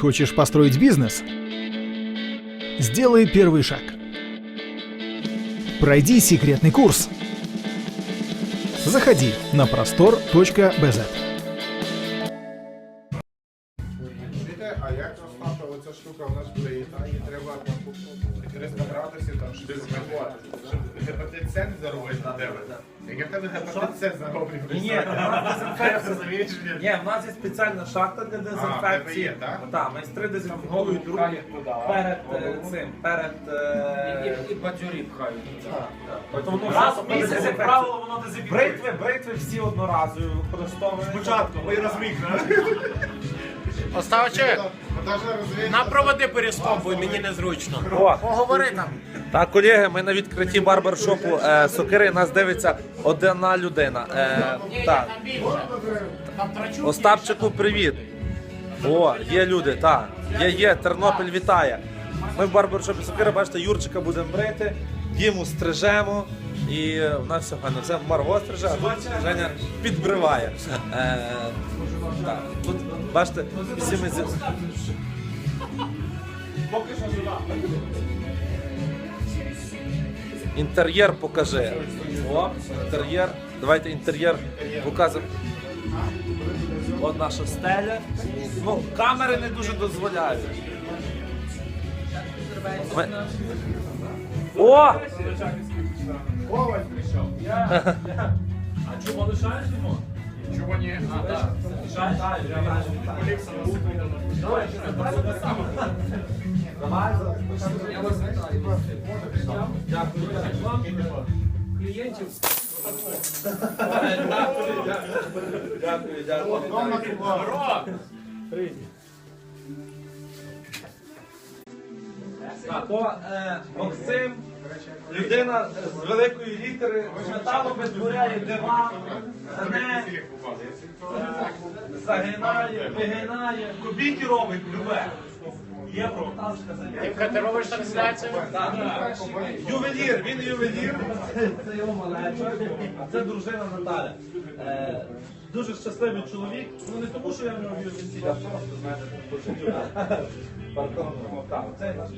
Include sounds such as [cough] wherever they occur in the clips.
Хочешь построить бизнес? Сделай первый шаг. Пройди секретный курс. Заходи на простор.бз. штука у нас приїта, треба там 300 градусів, там щось зробити, гепатит С не на тебе. Як в тебе гепатит С зароблю, Ні, в нас дезінфекція. Ні, в нас є спеціальна шахта для дезінфекції. є, так? Так, майстри дезінфікують руки перед е, цим, перед... е, І бадьорі пхають. Воно Раз в місяць, як правило, воно дезінфікує. Бритви, бритви всі одноразові використовують. Спочатку, бо і розміг. На проводи перископ, бо мені незручно. О, Поговори там. Так, колеги, ми на відкритті барбершопу е, Сокири. Нас дивиться одна людина. Е, так. Остапчику, привіт. О, є люди, так. Є, є, Тернопіль вітає. Ми в барбершопі Сокири, бачите, Юрчика будемо брити, Діму стрижемо. І в нас все файно. Це Марго стриже, а тут Женя підбриває. Е, так. Тут, бачите, всі ми зі... Інтер'єр покажи. О, інтер'єр. Давайте інтер'єр показуємо. От наша стеля. Ну, камери не дуже дозволяють. Ми... О! Коваль прийшов. [laughs] А чому лишаєш йому? Чого ні? А, так. Давай, Дякую. Клієнтів Дякую, дякую. Так, то е, Максим, людина з великої літери, з металу витворяє дива, гне, е, загинає, вигинає, кубіки робить любе. Євро. Ти робиш трансляцію? Ювелір, він ювелір. Це його малеча, а це дружина Наталя. Дуже щасливий чоловік. Ну не тому, що я в нього вірю весілля, а просто знаєте, почуттю. Парком промовкав. Це наш.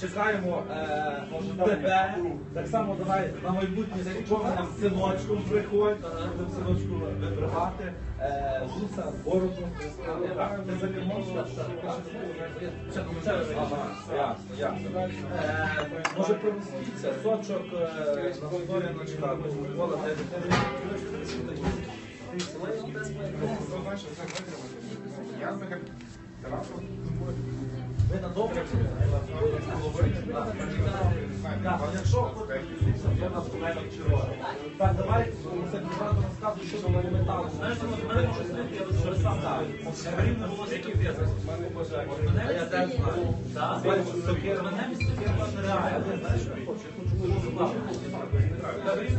Чекаємо е, тебе. Так само давай на майбутнє скупимо нам синочком приходь, будемо синочку вибривати. Е, бороду. Ти за кермом? Ага, ясно, ясно. Е, Може провестіться, сочок е, на Гордоряночка, Кока-Кола, де Я якщо я. Так, давай, одразу розказуй, що до металу. Знаєш, в мене може знайти, я дуже сам знаю. Рівно було скільки в'язок. Мене я знаю. Так, мене місце нереально. Знаєш, я хочу? Я хочу